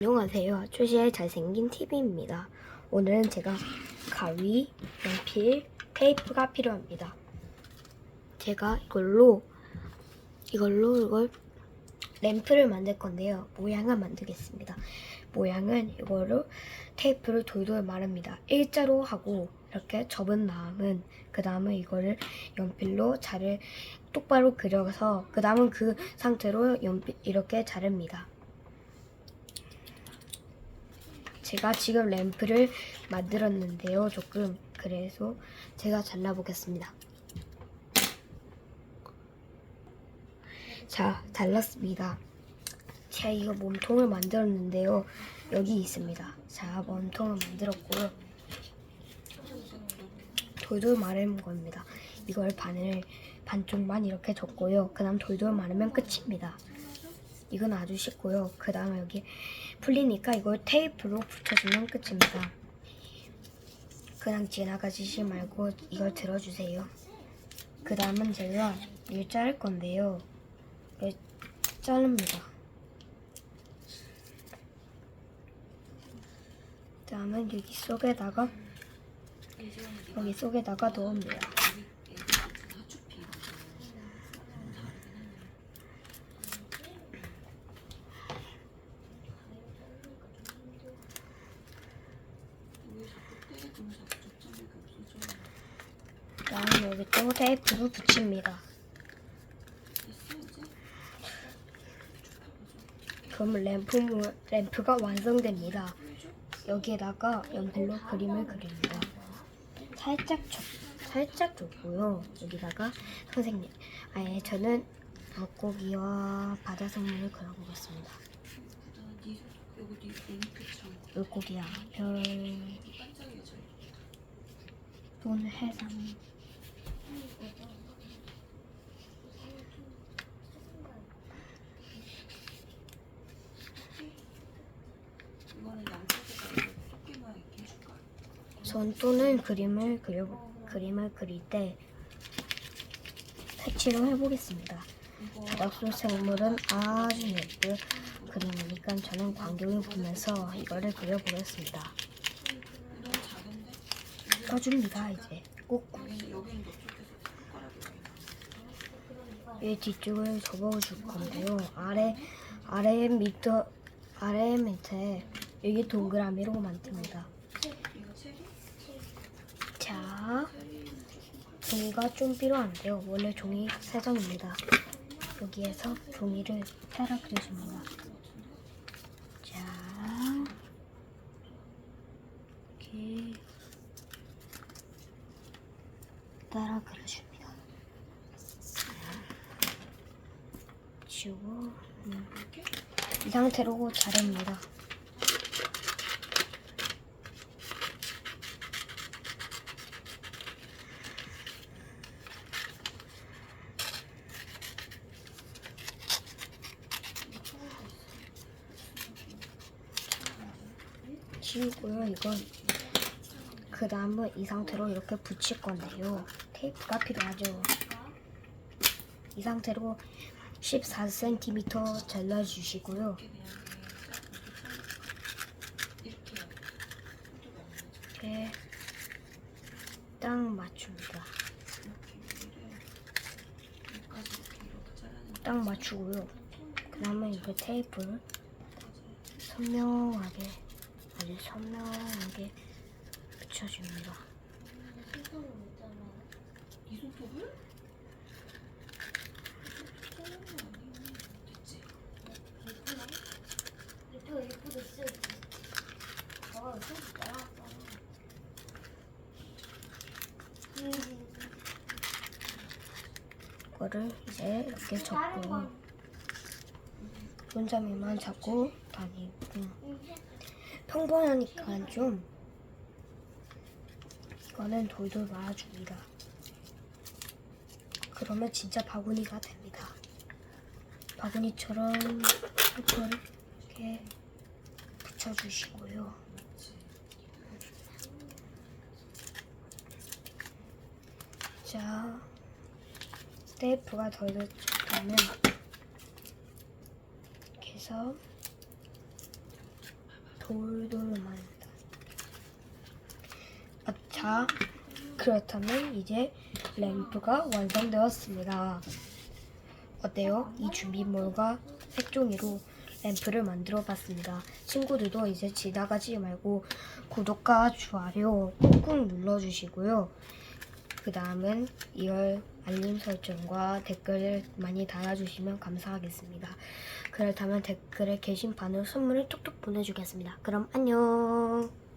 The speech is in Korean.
안녕하세요. 초시의 잘생긴 TV입니다. 오늘은 제가 가위, 연필, 테이프가 필요합니다. 제가 이걸로 이걸로 이걸 램프를 만들 건데요. 모양을 만들겠습니다. 모양은 이거로 테이프를 돌돌 말합니다. 일자로 하고 이렇게 접은 다음은 그 다음은 이거를 연필로 자를 똑바로 그려서 그 다음은 그 상태로 연필 이렇게 자릅니다. 제가 지금 램프를 만들었는데요. 조금 그래서 제가 잘라보겠습니다. 자, 잘랐습니다. 제가 이거 몸통을 만들었는데요. 여기 있습니다. 자, 몸통을 만들었고요. 돌돌 마르는 겁니다. 이걸 반을 반쪽만 이렇게 접고요. 그 다음 돌돌 마르면 끝입니다. 이건 아주 쉽고요. 그 다음에 여기 풀리니까 이걸 테이프로 붙여주면 끝입니다. 그냥 지나가시지 말고 이걸 들어주세요. 그 다음은 제가 일 자를 건데요. 이걸 자릅니다. 그 다음은 여기 속에다가 여기 속에다가 넣습니다. 그다음 여기 또 테이프를 붙입니다. 그럼 램프 모- 램프가 완성됩니다. 여기에다가 연필로 그림을 그립니다. 살짝 줘, 살짝 줬고요. 여기다가 선생님, 아예 저는 물고기와 바다 생물을 그려보겠습니다. 물고기야, 별, 돈, 해삼. 이거는 양쪽에다 토끼만 이렇게 해줄까? 전 또는 그림을 그려 그림을 그릴 때 색칠을 해보겠습니다. 바닥속 생물은 아주 예쁜 그림이니까 저는 광경을 보면서 이거를 그려보겠습니다. 떠줍니다 이제 손가락이 이 뒤쪽을 접어줄 건데요. 아래 아래 밑에 아래 밑에 여기 동그라미로 만듭니다. 자, 종이가 좀 필요한데요. 원래 종이 세 장입니다. 여기에서 종이를 따라 그려줍니다. 자, 이렇게 따라 그려줍니다. 지우고 음, 이 상태로 자릅니다. 지우고요. 이건 그 다음은 이 상태로 이렇게 붙일 건데요. 테이프가 필요하죠. 이 상태로 14cm 잘라주시고요. 이렇게 딱 맞춥니다. 딱 맞추고요. 그 다음에 이거 테이프를 선명하게 아주 선명하게 붙여줍니다. 이 손톱을? 됐지? 이 거를 이제 이렇게 접고 손잡이만 잡고 다니고 평범하니까 좀 이거는 돌돌 말아줍니다. 그러면 진짜 바구니가 됩니다. 바구니처럼 이걸 이렇게 붙여주시고요. 자, 테이프가 덜 됐다면 이렇게 해서 돌돌 만다. 아, 자, 그렇다면 이제 램프가 완성되었습니다. 어때요? 이 준비물과 색종이로 램프를 만들어 봤습니다. 친구들도 이제 지나가지 말고 구독과 좋아요 꾹꾹 눌러주시고요. 그 다음은 이걸 알림 설정과 댓글을 많이 달아주시면 감사하겠습니다. 그렇다면 댓글에 게시판으로 선물을 톡톡 보내주겠습니다. 그럼 안녕!